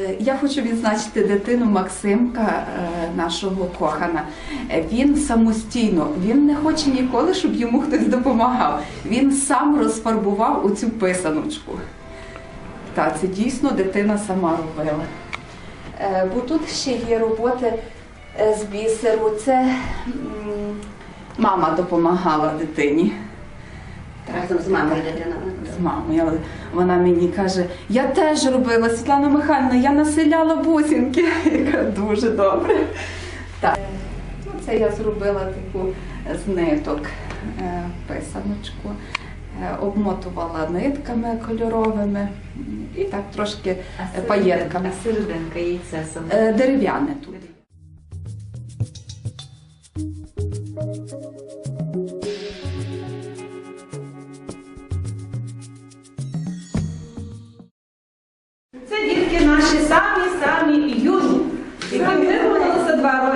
Е, Я хочу відзначити дитину Максимка, е, нашого кохана. Він самостійно, він не хоче ніколи, щоб йому хтось допомагав. Він сам розфарбував оцю писаночку. Так, це дійсно дитина сама робила. Е, Бо тут ще є роботи з бісеру. Це мама допомагала дитині. Разом з мамою дитина. з мамою. Вона мені каже, я теж робила Світлана Михайлівна, я населяла бусинки. Я дуже добре. Так. Ну, це я зробила таку з ниток е, писаночку, е, обмотувала нитками кольоровими і так трошки паєтками. А серединка яйце саме. Е, Дерев'яне тут.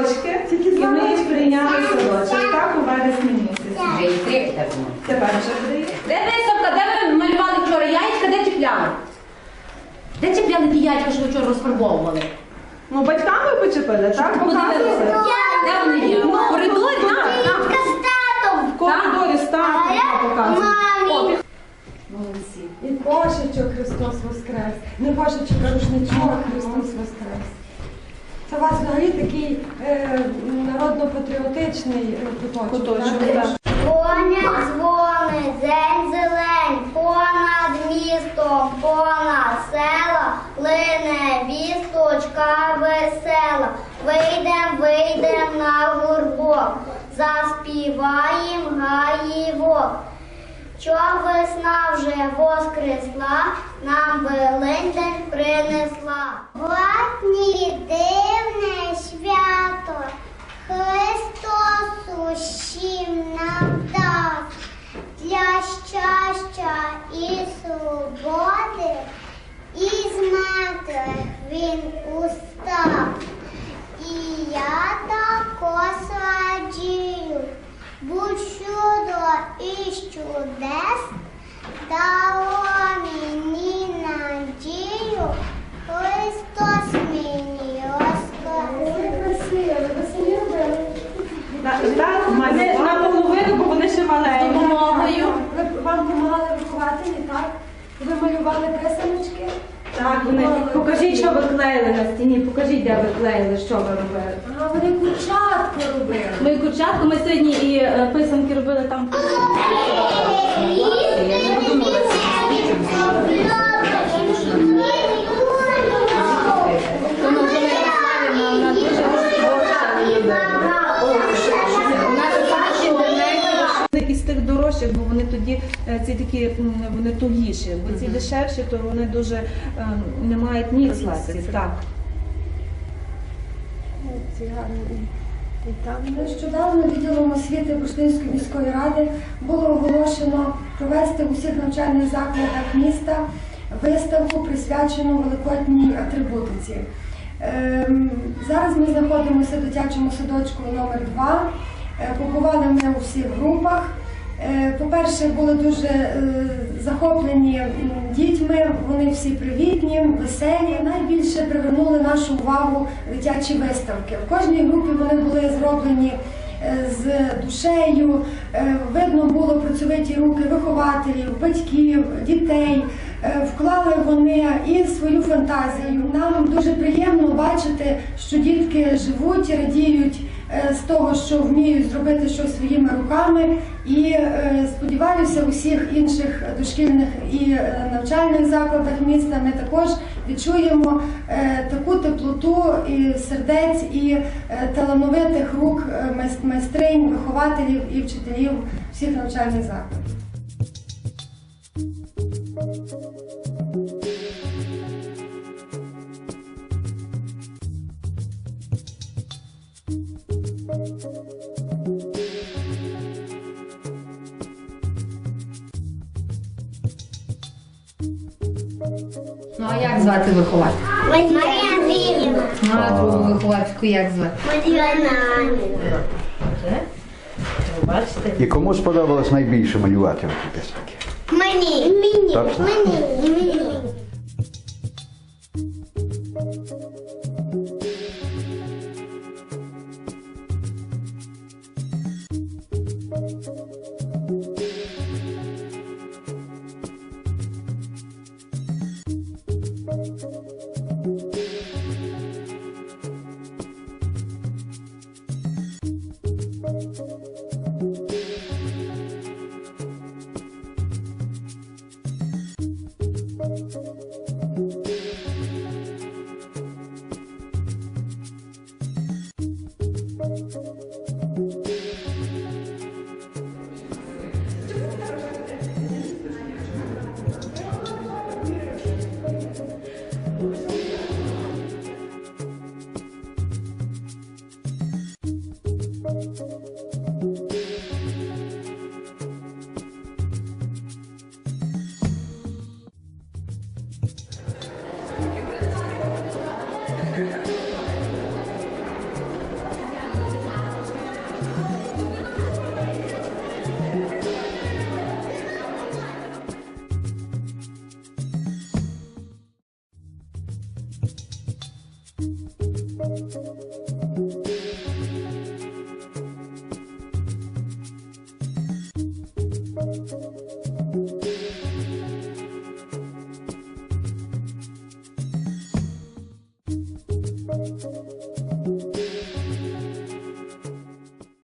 Рочки, і ми їх прийняли в садочок, так, у вересні місяці. Вже і три. Тепер вже три. Де виставка, де ви малювали вчора яйця, де чіпляли? Де чіпляли ті яйця, що ви вчора розфарбовували? Ну, батьками почепили, так? Подивилися. Це у вас взагалі такий е, народно-патріотичний е, куточок. Куточок, так? так. Коня дзвонить, день зелень, понад містом, понад села, лине вісточка весела. Вийдем, вийдем на гурбок, заспіваєм гаївок. Що весна вже воскресла, нам Великдень принесла. Власні дивне свято, Христос усім нам дасть для щастя і свободи, і з мертвих він устав. І я також радію, будь чудо і чудес, дало мені надію, Христос мені так, вони наполовину, бо вони ще маленькі. Допомогою. Вам допомагали вихователі, так? Ви малювали писаночки? Так, вони. Покажіть, що ви клеїли на стіні, покажіть, де ви клеїли, що ви робили. А вони курчатку робили. Ми курчатку, ми сьогодні і е, писанки робили там. Я не подумала. Тому дорожчих, бо вони тоді е, ці такі вони тугіші, бо ці дешевші, то вони дуже е, не мають міцності. Так. Ці гарні. Нещодавно відділом освіти Бурштинської міської ради було оголошено провести у всіх навчальних закладах міста виставку, присвячену великодній атрибутиці. Ем, Зараз ми знаходимося в дитячому садочку номер 2 Побували ми у всіх групах. Е, По-перше, були дуже е, захоплені дітьми, вони всі привітні, веселі. Найбільше привернули нашу увагу дитячі виставки. В кожній групі вони були зроблені е, з душею. Видно було працьовиті руки вихователів, батьків, дітей. Вклали вони і свою фантазію. Нам дуже приємно бачити, що дітки живуть, радіють з того, що вміють зробити щось своїми руками. І е, сподіваюся, у всіх інших дошкільних і е, навчальних закладах міста ми також відчуємо е, таку теплоту і сердець і е, талановитих рук е, майстринь, вихователів і вчителів всіх навчальних закладів. Ну а як звати вихователя? Марія Андріївна, Ну, а другу виховательку як звати? Марія Андріївна. Бачите? І кому сподобалось найбільше малювати? Мені. Мені. Мені. Мені.